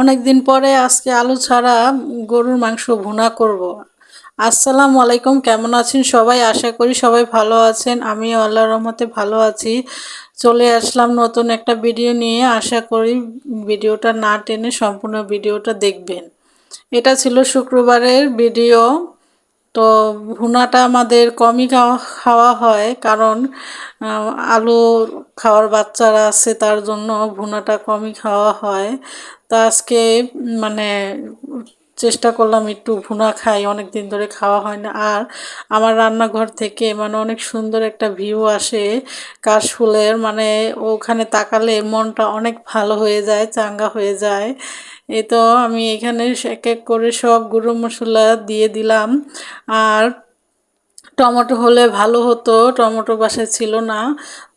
অনেক দিন পরে আজকে আলু ছাড়া গরুর মাংস ভুনা করব। আসসালামু আলাইকুম, কেমন আছেন সবাই? আশা করি সবাই ভালো আছেন। আমি আল্লাহ রহমতে ভালো আছি। চলে আসলাম নতুন একটা ভিডিও নিয়ে। আশা করি ভিডিওটা না টেনে সম্পূর্ণ ভিডিওটা দেখবেন। এটা ছিল শুক্রবারের ভিডিও। তো ভুনাটা আমাদের কমই খাওয়া খাওয়া হয় কারণ আলু খাওয়ার বাচ্চারা আছে তার জন্য ভুনাটা কমই খাওয়া হয়। তা আজকে মানে চেষ্টা করলাম একটু ভুনা খাই অনেক দিন ধরে খাওয়া হয় না। আর আমার রান্নাঘর থেকে মানে অনেক সুন্দর একটা ভিউ আসে কাশফুলের মানে ওখানে তাকালে মনটা অনেক ভালো হয়ে যায়, চাঙ্গা হয়ে যায়। এ তো আমি এখানে এক এক করে সব গুঁড়ো মশলা দিয়ে দিলাম। আর টমেটো হলে ভালো হতো, টমেটো বাসায় ছিল না,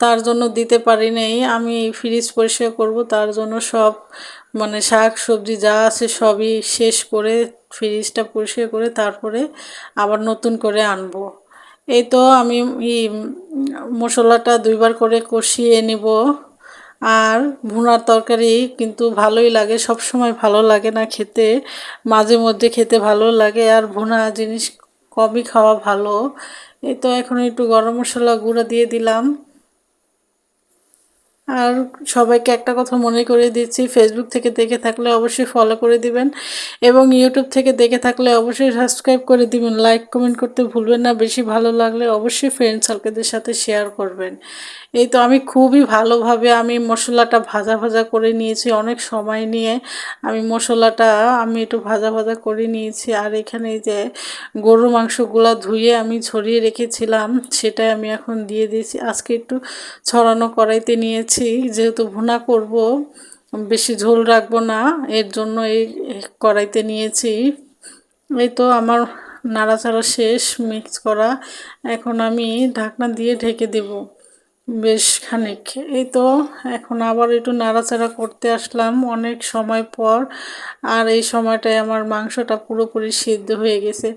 তার জন্য দিতে পারি নেই। আমি ফ্রিজ পরিষ্কার করব, তার জন্য সব মানে শাক সবজি যা আছে সবই শেষ করে ফ্রিজটা পরিষ্কার করে তারপরে আবার নতুন করে আনব। এই তো আমি মশলাটা দুইবার করে কষিয়ে নিব। আর ভুনার তরকারি কিন্তু ভালোই লাগে সব সময় ভালো লাগে না খেতে, মাঝে মধ্যে খেতে ভালো লাগে। আর ভুনা জিনিস কমই খাওয়া ভালো। এই তো এখন একটু গরম মশলা গুঁড়ো দিয়ে দিলাম। আর সবাইকে একটা কথা মনে করে দিচ্ছি ফেসবুক থেকে দেখে থাকলে অবশ্যই ফলো করে দিবেন এবং ইউটিউব থেকে দেখে থাকলে অবশ্যই সাবস্ক্রাইব করে দিবেন। লাইক কমেন্ট করতে ভুলবেন না, বেশি ভালো লাগলে অবশ্যই ফ্রেন্ড সার্কেলদের সাথে শেয়ার করবেন। এই তো আমি খুবই ভালোভাবে আমি মশলাটা ভাজা ভাজা করে নিয়েছি অনেক সময় নিয়ে। আমি মশলাটা আমি একটু ভাজা ভাজা করে নিয়েছি আর এখানে যে গরুর মাংসগুলো ধুয়ে আমি ছড়িয়ে রেখেছিলাম, সেটাই আমি এখন দিয়ে দিয়েছি। আজকে একটু ছড়ানো কড়াইতে নিয়েছি। যেহেতু ভুনা করব, বেশি ঝোল রাখব না, এর জন্য এই কড়াইতে নিয়েছি। এই তো আমার নাড়াচাড়া শেষ মিক্স করা। এখন আমি ঢাকনা দিয়ে ঢেকে দেবো। বেশ খানিক। এই তো, এখন আবার একটু নাড়াচাড়া করতে আসলাম অনেক সময় পর। আর এই সময়টায় আমার মাংসটা পুরোপুরি সিদ্ধ হয়ে গেছে।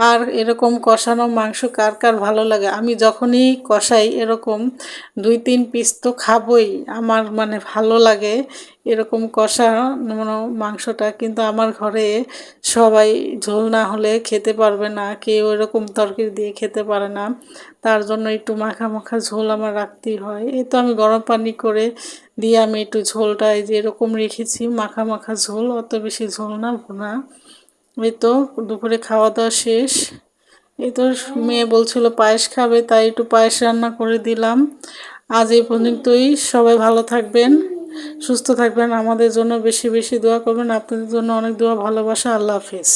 আর এরকম কষানো মাংস কার কার ভালো লাগে? আমি যখনই কষাই এরকম দুই তিন পিস তো খাবই। আমার মানে ভালো লাগে এরকম কষা মানে মাংসটা কিন্তু আমার ঘরে সবাই ঝোল না হলে খেতে পারবে না, কেউ এরকম তরকারি দিয়ে খেতে পারে না। তার জন্য একটু মাখা মাখা ঝোল আমার রাখতেই হয়। এই তো আমি গরম পানি করে দিয়ে আমি একটু ঝোলটা এই যে এরকম রেখেছি, মাখা মাখা ঝোল, অত বেশি ঝোল না, ভুনা। এই তো দুপুরে খাওয়া দাওয়া শেষ। এই তো মেয়ে বলছিল পায়েস খাবে, তাই একটু পায়েস রান্না করে দিলাম। আজ এই পর্যন্তই, সবাই ভালো থাকবেন। সুস্থ থাকবেন। আমাদের জন্য বেশি বেশি দোয়া করবেন। আপনাদের জন্য অনেক দোয়া, ভালোবাসা। আল্লাহ হাফিজ।